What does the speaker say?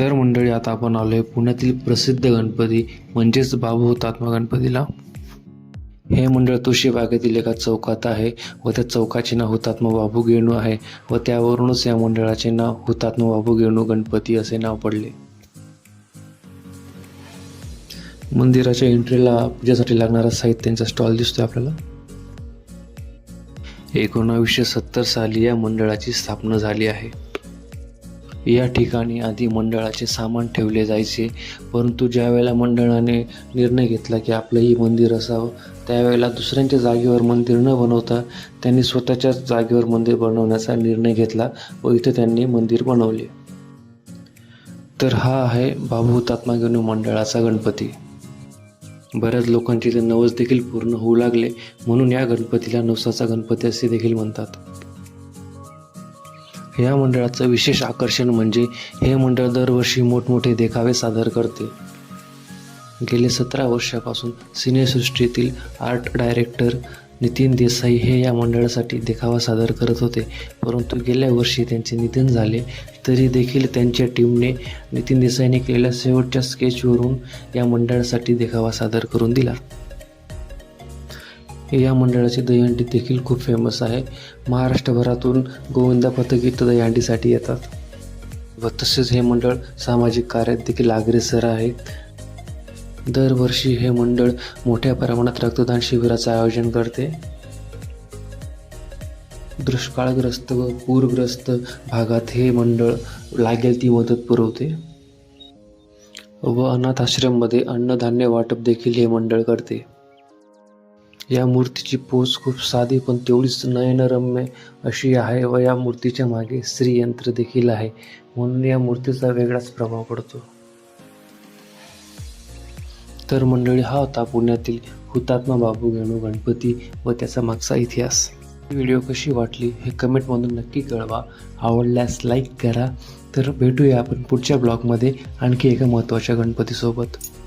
तर मंडळी आता आपण आलो आहे पुण्यातील प्रसिद्ध गणपती म्हणजेच बाबू हुतात्मा गणपतीला. हे मंडळ तुळशीबागेतील एका चौकात आहे व त्या चौकाचे नाव हुतात्मा बाबू गेणू आहे व त्यावरूनच या मंडळाचे नाव हुतात्मा बाबू गेणू गणपती असे नाव पडले. मंदिराच्या एंट्रीला पूजेसाठी लागणारा साहित्यांचा स्टॉल दिसतोय आपल्याला. एकोणावीसशे सत्तर साली या मंडळाची स्थापना झाली आहे. या ठिकाणी आधी मंडळाचे सामान ठेवले जायचे. परंतु ज्यावेळेला मंडळाने निर्णय घेतला की आपलंही मंदिर असावं त्यावेळेला दुसऱ्यांच्या जागेवर मंदिर न बनवता त्यांनी स्वतःच्याच जागेवर मंदिर बनवण्याचा निर्णय घेतला व इथं त्यांनी मंदिर बनवले. तर हा आहे बाबू हुतात्मा मंडळाचा गणपती. बऱ्याच लोकांचे ते नवस देखील पूर्ण होऊ लागले म्हणून या गणपतीला नवसाचा गणपती असे देखील म्हणतात. या मंडळाचं विशेष आकर्षण म्हणजे हे मंडळ दरवर्षी मोठमोठे देखावे सादर करते. गेले सतरा वर्षापासून सिनेसृष्टीतील आर्ट डायरेक्टर नितीन देसाई हे या मंडळासाठी देखावा सादर करत होते. परंतु गेल्या वर्षी त्यांचे निधन झाले तरी देखील त्यांच्या टीमने नितीन देसाईने केलेल्या शेवटच्या स्केचवरून या मंडळासाठी देखावा सादर करून दिला. या मंडळाची दहीहंडी देखील खूप फेमस आहे. महाराष्ट्रभरातून गोविंदा पथगीत दहीहंडीसाठी येतात. व तसेच हे मंडळ सामाजिक कार्यात देखील अग्रेसर आहे. दरवर्षी हे मंडळ मोठ्या प्रमाणात रक्तदान शिबिराचं आयोजन करते. दुष्काळग्रस्त व पूरग्रस्त भागात हे मंडळ लागेल ती मदत पुरवते. व अनाथ आश्रममध्ये अन्नधान्य वाटप देखील हे मंडळ करते. या मूर्तीची पोच खूप साधी पण तेवढीच नयनरम्य अशी आहे व या मूर्तीच्या मागे श्रीयंत्र देखील आहे. म्हणून या मूर्तीचा वेगळाच प्रभाव पडतो. तर मंडळी हा होता पुण्यातील हुतात्मा बाबू गेणू गणपती व त्याचा मागचा इतिहास. व्हिडिओ कशी वाटली हे कमेंटमधून नक्की कळवा. आवडल्यास लाईक करा. तर भेटूया आपण पुढच्या ब्लॉगमध्ये आणखी एका महत्त्वाच्या गणपतीसोबत.